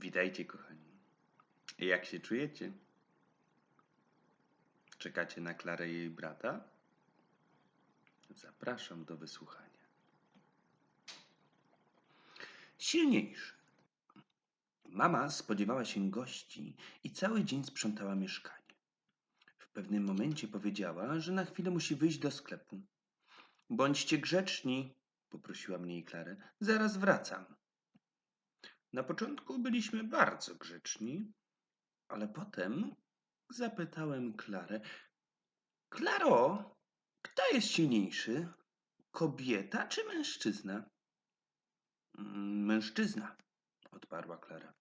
Witajcie, kochani. Jak się czujecie? Czekacie na Klarę i jej brata? Zapraszam do wysłuchania. Silniejszy. Mama spodziewała się gości i cały dzień sprzątała mieszkanie. W pewnym momencie powiedziała, że na chwilę musi wyjść do sklepu. Bądźcie grzeczni, poprosiła mnie i Klarę. Zaraz wracam. Na początku byliśmy bardzo grzeczni, ale potem zapytałem Klarę: Klaro, kto jest silniejszy? Kobieta czy mężczyzna? "Mm, Mężczyzna, odparła Klara.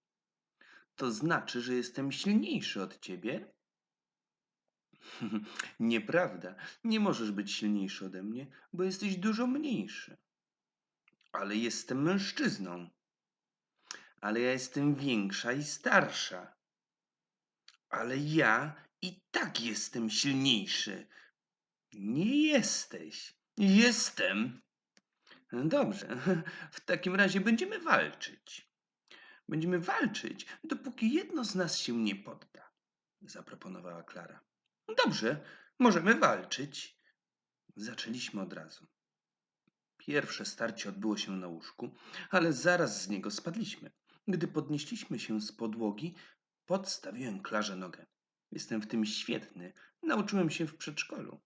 To znaczy, że jestem silniejszy od ciebie? Nieprawda, nie możesz być silniejszy ode mnie, bo jesteś dużo mniejszy. Ale jestem mężczyzną. Ale ja jestem większa i starsza. Ale ja i tak jestem silniejszy. Nie jesteś. Jestem. Dobrze, w takim razie będziemy walczyć. Będziemy walczyć, dopóki jedno z nas się nie podda, zaproponowała Klara. Dobrze, możemy walczyć. Zaczęliśmy od razu. Pierwsze starcie odbyło się na łóżku, ale zaraz z niego spadliśmy. Gdy podnieśliśmy się z podłogi, podstawiłem Klarze nogę. Jestem w tym świetny. Nauczyłem się w przedszkolu.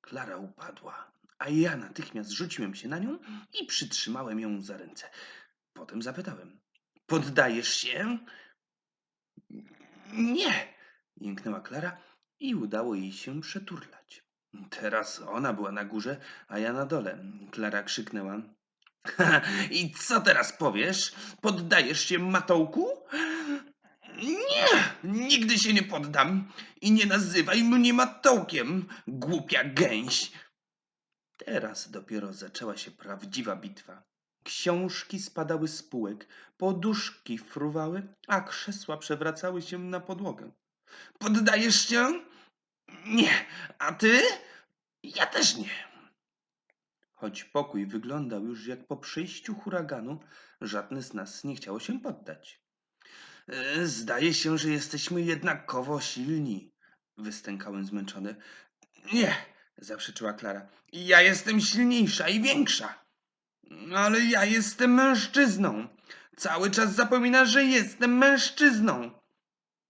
Klara upadła, a ja natychmiast rzuciłem się na nią i przytrzymałem ją za ręce. Potem zapytałem: Poddajesz się? Nie! jęknęła Klara i udało jej się przeturlać. Teraz ona była na górze, a ja na dole. Klara krzyknęła. I co teraz powiesz? Poddajesz się matołku? Nie, nigdy się nie poddam. I nie nazywaj mnie matołkiem, głupia gęś. Teraz dopiero zaczęła się prawdziwa bitwa. Książki spadały z półek, poduszki fruwały, a krzesła przewracały się na podłogę. Poddajesz się? Nie. A ty? Ja też nie. Choć pokój wyglądał już jak po przyjściu huraganu, żadne z nas nie chciało się poddać. "E, Zdaje się, że jesteśmy jednakowo silni, wystękałem zmęczony. Nie, zaprzeczyła Klara. Ja jestem silniejsza i większa. Ale ja jestem mężczyzną. Cały czas zapominasz, że jestem mężczyzną.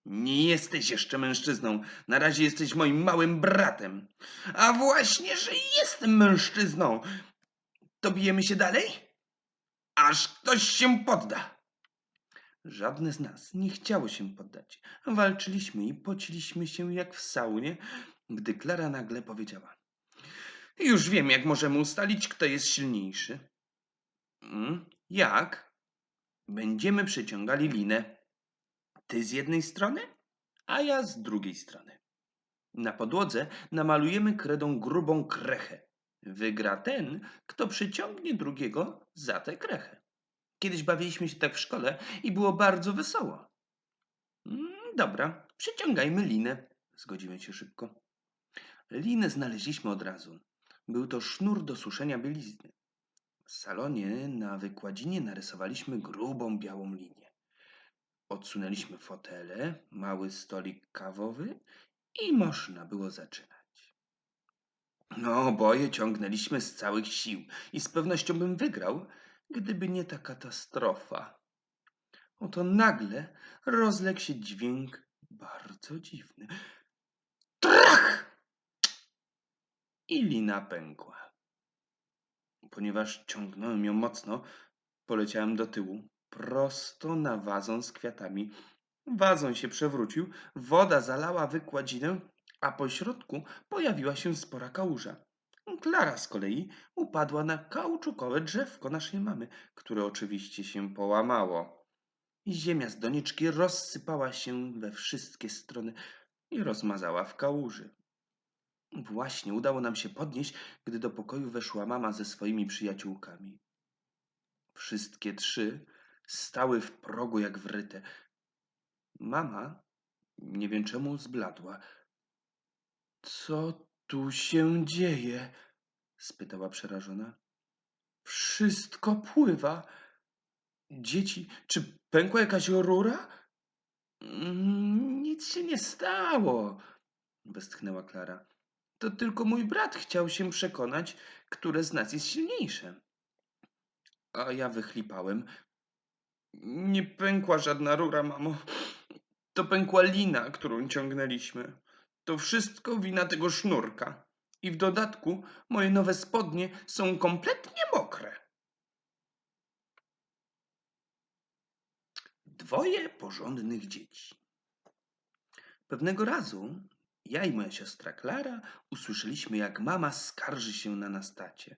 Nie jesteś jeszcze mężczyzną. Na razie jesteś moim małym bratem. A właśnie, że jestem mężczyzną. To bijemy się dalej? Aż ktoś się podda. Żadne z nas nie chciało się poddać. Walczyliśmy i pociliśmy się jak w saunie, gdy Klara nagle powiedziała. Już wiem, jak możemy ustalić, kto jest silniejszy. "Mm, Jak? Będziemy przeciągali linę. Ty z jednej strony, a ja z drugiej strony. Na podłodze namalujemy kredą grubą krechę. Wygra ten, kto przyciągnie drugiego za tę krechę. Kiedyś bawiliśmy się tak w szkole i było bardzo wesoło. "Mm, Dobra, przyciągajmy linę, zgodziłem się szybko. Linę znaleźliśmy od razu. Był to sznur do suszenia bielizny. W salonie na wykładzinie narysowaliśmy grubą białą linię. Odsunęliśmy fotele, mały stolik kawowy i można było zaczynać. No, oboje ciągnęliśmy z całych sił i z pewnością bym wygrał, gdyby nie ta katastrofa. Oto nagle rozległ się dźwięk bardzo dziwny. Trach! I lina pękła. Ponieważ ciągnąłem ją mocno, poleciałem do tyłu, prosto na wazon z kwiatami. Wazon się przewrócił, woda zalała wykładzinę, a po środku pojawiła się spora kałuża. Klara z kolei upadła na kauczukowe drzewko naszej mamy, które oczywiście się połamało. Ziemia z doniczki rozsypała się we wszystkie strony i rozmazała w kałuży. Właśnie udało nam się podnieść, gdy do pokoju weszła mama ze swoimi przyjaciółkami. Wszystkie trzy stały w progu jak wryte. Mama, nie wiem czemu, zbladła. Co tu się dzieje? spytała przerażona. Wszystko pływa. Dzieci, czy pękła jakaś rura? "Mm, Nic się nie stało, westchnęła Klara. To tylko mój brat chciał się przekonać, które z nas jest silniejsze. A ja wychlipałem. Nie pękła żadna rura, mamo. To pękła lina, którą ciągnęliśmy. To wszystko wina tego sznurka. I w dodatku moje nowe spodnie są kompletnie mokre. Dwoje porządnych dzieci. Pewnego razu ja i moja siostra Klara usłyszeliśmy, jak mama skarży się na nas tacie.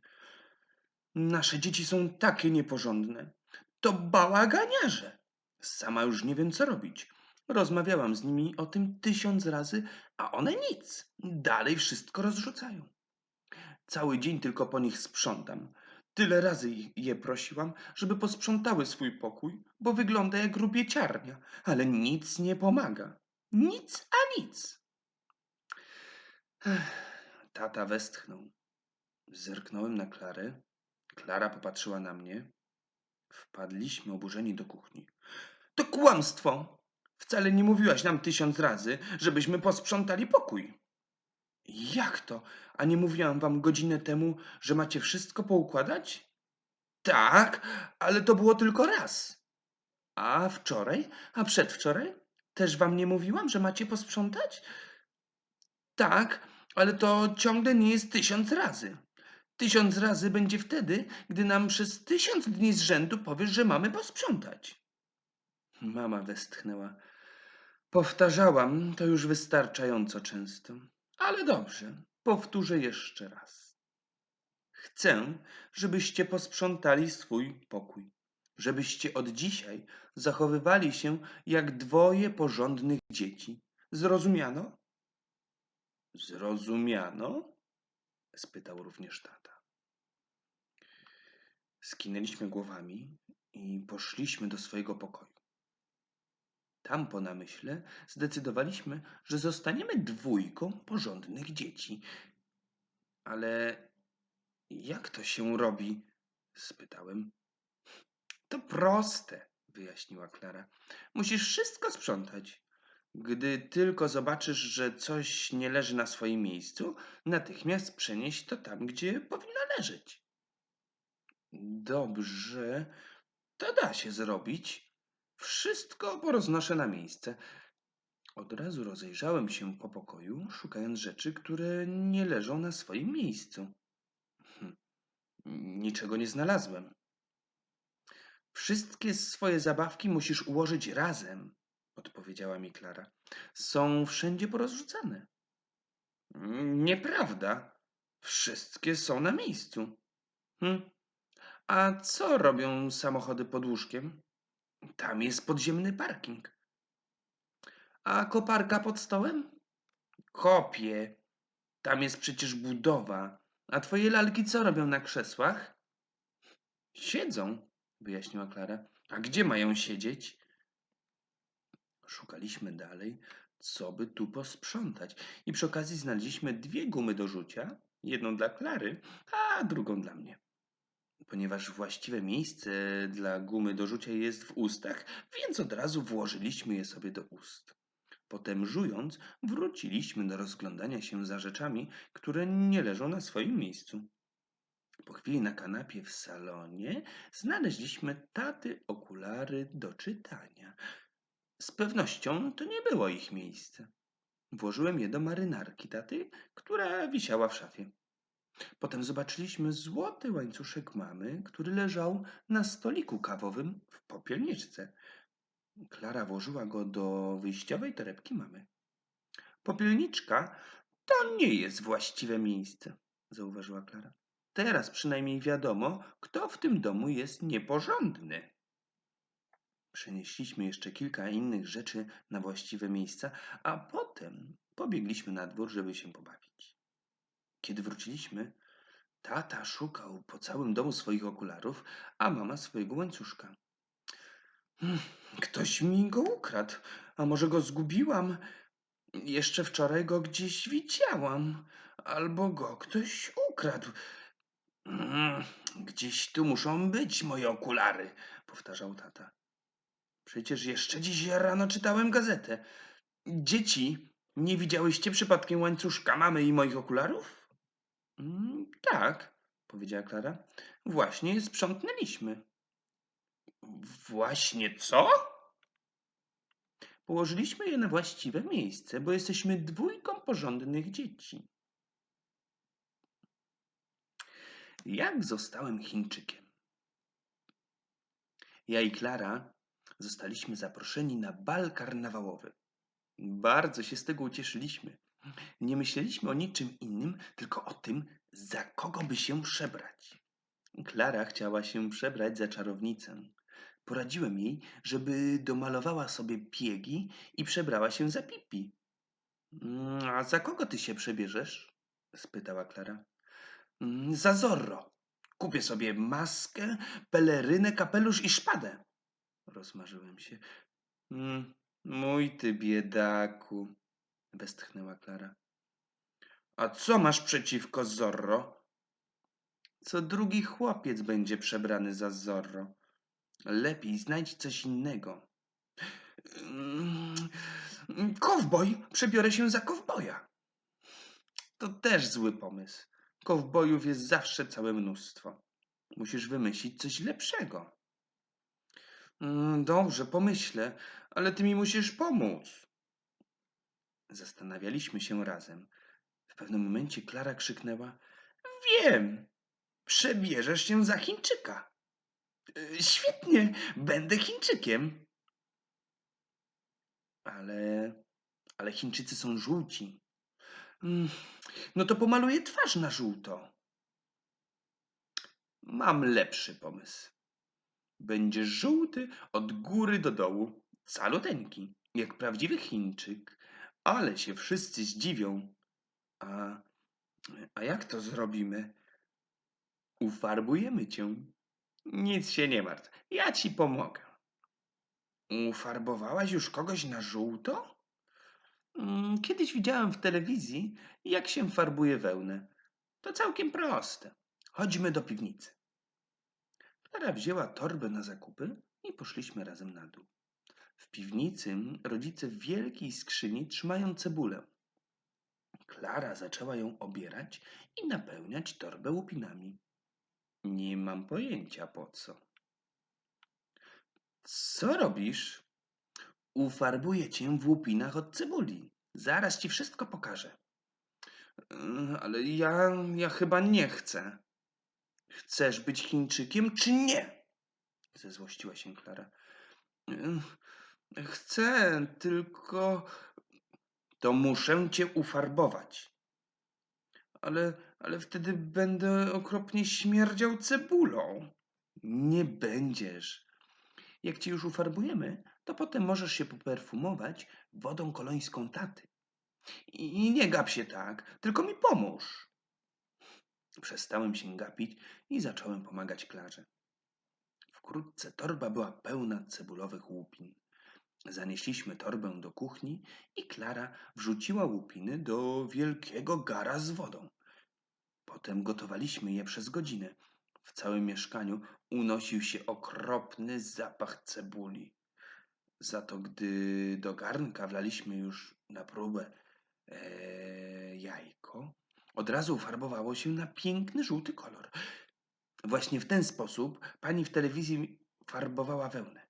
Nasze dzieci są takie nieporządne. To bałaganiarze. Sama już nie wiem, co robić. Rozmawiałam z nimi o tym tysiąc razy, a one nic. Dalej wszystko rozrzucają. Cały dzień tylko po nich sprzątam. Tyle razy je prosiłam, żeby posprzątały swój pokój, bo wygląda jak rubieciarnia, ale nic nie pomaga. Nic a nic. Ech, tata westchnął. Zerknąłem na Klarę. Klara popatrzyła na mnie. Wpadliśmy oburzeni do kuchni. To kłamstwo! Wcale nie mówiłaś nam tysiąc razy, żebyśmy posprzątali pokój. Jak to? A nie mówiłam wam godzinę temu, że macie wszystko poukładać? Tak, ale to było tylko raz. A wczoraj? A przedwczoraj? Też wam nie mówiłam, że macie posprzątać? Tak, ale to ciągle nie jest tysiąc razy. Tysiąc razy będzie wtedy, gdy nam przez tysiąc dni z rzędu powiesz, że mamy posprzątać. Mama westchnęła. Powtarzałam to już wystarczająco często. Ale dobrze, powtórzę jeszcze raz. Chcę, żebyście posprzątali swój pokój. Żebyście od dzisiaj zachowywali się jak dwoje porządnych dzieci. Zrozumiano? Zrozumiano? Spytał również tata. Skinęliśmy głowami i poszliśmy do swojego pokoju. Tam po namyśle zdecydowaliśmy, że zostaniemy dwójką porządnych dzieci. Ale jak to się robi? spytałem. To proste, wyjaśniła Klara. Musisz wszystko sprzątać. Gdy tylko zobaczysz, że coś nie leży na swoim miejscu, natychmiast przenieś to tam, gdzie powinno leżeć. Dobrze, to da się zrobić. Wszystko poroznoszę na miejsce. Od razu rozejrzałem się po pokoju, szukając rzeczy, które nie leżą na swoim miejscu. Hm, Niczego nie znalazłem. Wszystkie swoje zabawki musisz ułożyć razem, odpowiedziała mi Klara. Są wszędzie porozrzucane. Nieprawda. Wszystkie są na miejscu. Hm. A co robią samochody pod łóżkiem? Tam jest podziemny parking. A koparka pod stołem? Kopie. Tam jest przecież budowa. A twoje lalki co robią na krzesłach? Siedzą, wyjaśniła Klara. A gdzie mają siedzieć? Szukaliśmy dalej, co by tu posprzątać. I przy okazji znaleźliśmy dwie gumy do rzucia. Jedną dla Klary, a drugą dla mnie. Ponieważ właściwe miejsce dla gumy do rzucia jest w ustach, więc od razu włożyliśmy je sobie do ust. Potem żując, wróciliśmy do rozglądania się za rzeczami, które nie leżą na swoim miejscu. Po chwili na kanapie w salonie znaleźliśmy taty okulary do czytania. Z pewnością to nie było ich miejsce. Włożyłem je do marynarki taty, która wisiała w szafie. Potem zobaczyliśmy złoty łańcuszek mamy, który leżał na stoliku kawowym w popielniczce. Klara włożyła go do wyjściowej torebki mamy. Popielniczka to nie jest właściwe miejsce, zauważyła Klara. Teraz przynajmniej wiadomo, kto w tym domu jest nieporządny. Przenieśliśmy jeszcze kilka innych rzeczy na właściwe miejsca, a potem pobiegliśmy na dwór, żeby się pobawić. Kiedy wróciliśmy, tata szukał po całym domu swoich okularów, a mama swojego łańcuszka. Hmm, Ktoś mi go ukradł, a może go zgubiłam? Jeszcze wczoraj go gdzieś widziałam, albo go ktoś ukradł. Mm, Gdzieś tu muszą być moje okulary, powtarzał tata. Przecież jeszcze dziś rano czytałem gazetę. Dzieci, nie widziałyście przypadkiem łańcuszka mamy i moich okularów? "Mm, Tak, powiedziała Klara. Właśnie sprzątnęliśmy. Właśnie co? Położyliśmy je na właściwe miejsce, bo jesteśmy dwójką porządnych dzieci. Jak zostałem Chińczykiem? Ja i Klara zostaliśmy zaproszeni na bal karnawałowy. Bardzo się z tego ucieszyliśmy. Nie myśleliśmy o niczym innym, tylko o tym, za kogo by się przebrać. Klara chciała się przebrać za czarownicę. Poradziłem jej, żeby domalowała sobie piegi i przebrała się za Pipi. "Mm, A za kogo ty się przebierzesz? spytała Klara. "Mm, Za Zorro. Kupię sobie maskę, pelerynę, kapelusz i szpadę. Rozmarzyłem się. "Mm, Mój ty biedaku, westchnęła Klara. A co masz przeciwko Zorro? Co drugi chłopiec będzie przebrany za Zorro. Lepiej znajdź coś innego. Mm, Kowboj! Przebiorę się za kowboja. To też zły pomysł. Kowbojów jest zawsze całe mnóstwo. Musisz wymyślić coś lepszego. Mm, Dobrze, pomyślę, ale ty mi musisz pomóc. Zastanawialiśmy się razem. W pewnym momencie Klara krzyknęła: Wiem! Przebierzesz się za Chińczyka. "Y, Świetnie, będę Chińczykiem. Ale. Ale Chińczycy są żółci. Mm, No to pomaluję twarz na żółto. Mam lepszy pomysł. Będziesz żółty od góry do dołu, caluteńki, jak prawdziwy Chińczyk. Ale się wszyscy zdziwią. A, a jak to zrobimy? Ufarbujemy cię. Nic się nie martw, ja ci pomogę. Ufarbowałaś już kogoś na żółto? Mm, Kiedyś widziałem w telewizji, jak się farbuje wełnę. To całkiem proste. Chodźmy do piwnicy. Klara wzięła torbę na zakupy i poszliśmy razem na dół. W piwnicy rodzice w wielkiej skrzyni trzymają cebulę. Klara zaczęła ją obierać i napełniać torbę łupinami. Nie mam pojęcia po co. Co robisz? Ufarbuję cię w łupinach od cebuli. Zaraz ci wszystko pokażę. "Mm, Ale ja, ja chyba nie chcę. Chcesz być Chińczykiem, czy nie? Zezłościła się Klara. "Mm, Chcę, tylko to muszę cię ufarbować. Ale, ale wtedy będę okropnie śmierdział cebulą. Nie będziesz. Jak ci już ufarbujemy, to potem możesz się poperfumować wodą kolońską taty. I nie gap się tak, tylko mi pomóż. Przestałem się gapić i zacząłem pomagać Klarze. Wkrótce torba była pełna cebulowych łupin. Zanieśliśmy torbę do kuchni i Klara wrzuciła łupiny do wielkiego gara z wodą. Potem gotowaliśmy je przez godzinę. W całym mieszkaniu unosił się okropny zapach cebuli. Za to, gdy do garnka wlaliśmy już na próbę e, jajko, od razu farbowało się na piękny żółty kolor. Właśnie w ten sposób pani w telewizji farbowała wełnę,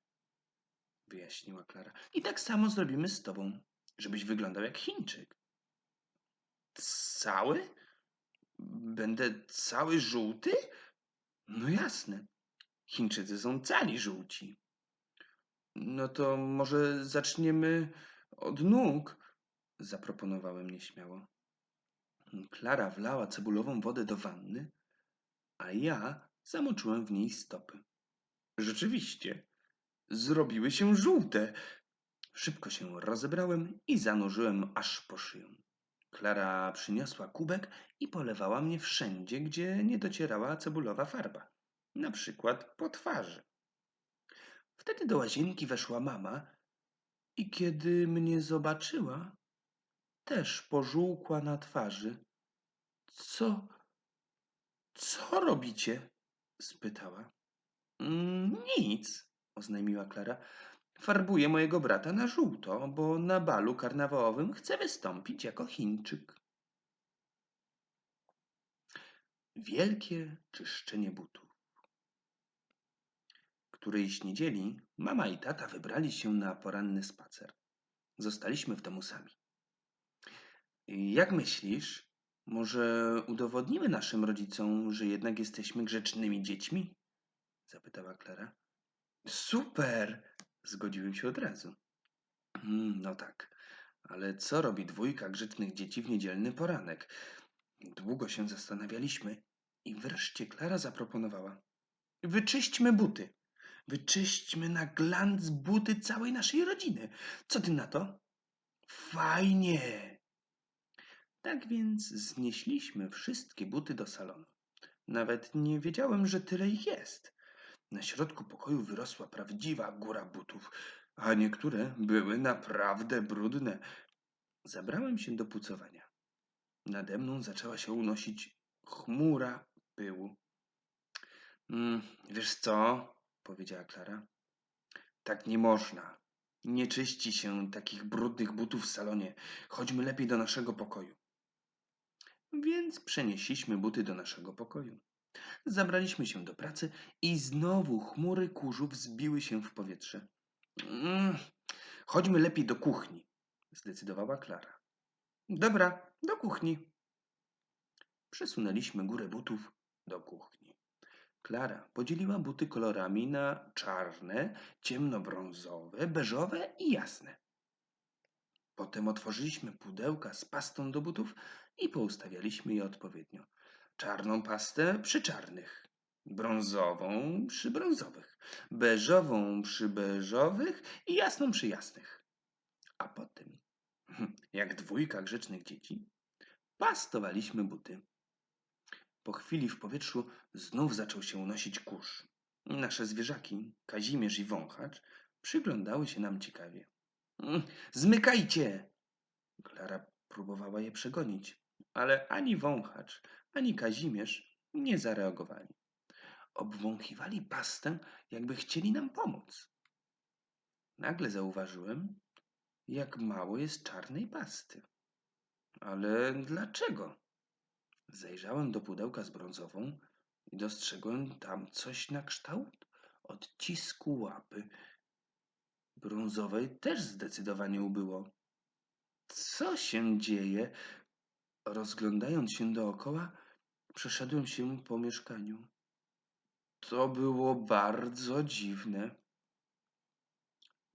wyjaśniła Klara. I tak samo zrobimy z tobą, żebyś wyglądał jak Chińczyk. Cały? Będę cały żółty? No jasne. Chińczycy są cali żółci. No to może zaczniemy od nóg, zaproponowałem nieśmiało. Klara wlała cebulową wodę do wanny, a ja zamoczyłem w niej stopy. Rzeczywiście, zrobiły się żółte. Szybko się rozebrałem i zanurzyłem aż po szyję. Klara przyniosła kubek i polewała mnie wszędzie, gdzie nie docierała cebulowa farba, na przykład po twarzy. Wtedy do łazienki weszła mama i kiedy mnie zobaczyła, też pożółkła na twarzy. Co? Co robicie? spytała. "Mm, Nic, oznajmiła Klara. Farbuję mojego brata na żółto, bo na balu karnawałowym chcę wystąpić jako Chińczyk. Wielkie czyszczenie butów. Którejś niedzieli mama i tata wybrali się na poranny spacer. Zostaliśmy w domu sami. Jak myślisz, może udowodnimy naszym rodzicom, że jednak jesteśmy grzecznymi dziećmi? Zapytała Klara. Super! Zgodziłem się od razu. "Mm, No tak, ale co robi dwójka grzecznych dzieci w niedzielny poranek? Długo się zastanawialiśmy i wreszcie Klara zaproponowała. Wyczyśćmy buty. Wyczyśćmy na glans buty całej naszej rodziny. Co ty na to? Fajnie! Tak więc znieśliśmy wszystkie buty do salonu. Nawet nie wiedziałem, że tyle ich jest. Na środku pokoju wyrosła prawdziwa góra butów, a niektóre były naprawdę brudne. Zabrałem się do pucowania. Nade mną zaczęła się unosić chmura pyłu. Mm, wiesz co? powiedziała Klara. Tak nie można. Nie czyści się takich brudnych butów w salonie. Chodźmy lepiej do naszego pokoju. Więc przenieśliśmy buty do naszego pokoju. Zabraliśmy się do pracy i znowu chmury kurzu wzbiły się w powietrze. Mm, chodźmy lepiej do kuchni, zdecydowała Klara. Dobra, do kuchni. Przesunęliśmy górę butów do kuchni. Klara podzieliła buty kolorami na czarne, ciemnobrązowe, beżowe i jasne. Potem otworzyliśmy pudełka z pastą do butów i poustawialiśmy je odpowiednio. Czarną pastę przy czarnych, brązową przy brązowych, beżową przy beżowych i jasną przy jasnych. A potem, jak dwójka grzecznych dzieci, pastowaliśmy buty. Po chwili w powietrzu znów zaczął się unosić kurz. Nasze zwierzaki, Kazimierz i Wąchacz, przyglądały się nam ciekawie. "Mm, Zmykajcie! Klara próbowała je przegonić, ale ani Wąchacz, ani Kazimierz nie zareagowali. Obwąchiwali pastę, jakby chcieli nam pomóc. Nagle zauważyłem, jak mało jest czarnej pasty. Ale dlaczego? Zajrzałem do pudełka z brązową i dostrzegłem tam coś na kształt odcisku łapy. Brązowej też zdecydowanie ubyło. Co się dzieje? Rozglądając się dookoła, przeszedłem się po mieszkaniu. To było bardzo dziwne.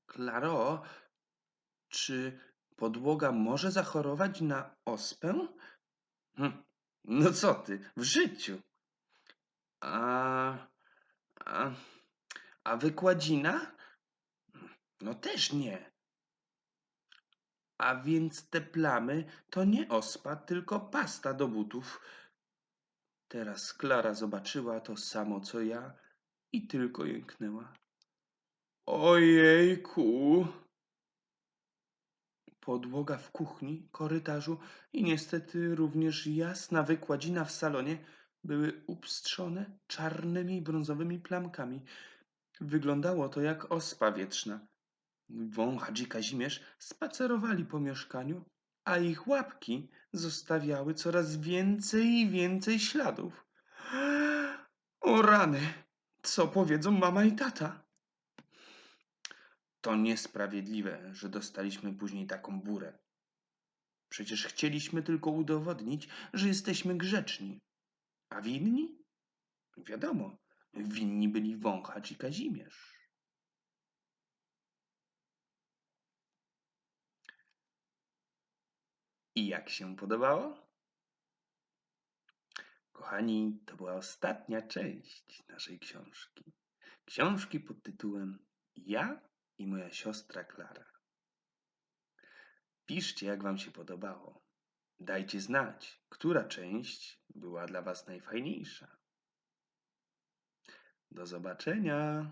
Klaro, czy podłoga może zachorować na ospę? Hm, no co ty, w życiu. A, a, a wykładzina? No też nie. A więc te plamy to nie ospa, tylko pasta do butów. Teraz Klara zobaczyła to samo co ja i tylko jęknęła. Ojejku! Podłoga w kuchni, korytarzu i niestety również jasna wykładzina w salonie były upstrzone czarnymi brązowymi plamkami. Wyglądało to jak ospa wietrzna. Wąchacz i Kazimierz spacerowali po mieszkaniu, a ich łapki zostawiały coraz więcej i więcej śladów. O rany! Co powiedzą mama i tata? To niesprawiedliwe, że dostaliśmy później taką burę. Przecież chcieliśmy tylko udowodnić, że jesteśmy grzeczni. A winni? Wiadomo, winni byli Wąchacz i Kazimierz. I jak się podobało? Kochani, to była ostatnia część naszej książki. Książki pod tytułem Ja i moja siostra Klara. Piszcie, jak Wam się podobało. Dajcie znać, która część była dla Was najfajniejsza. Do zobaczenia.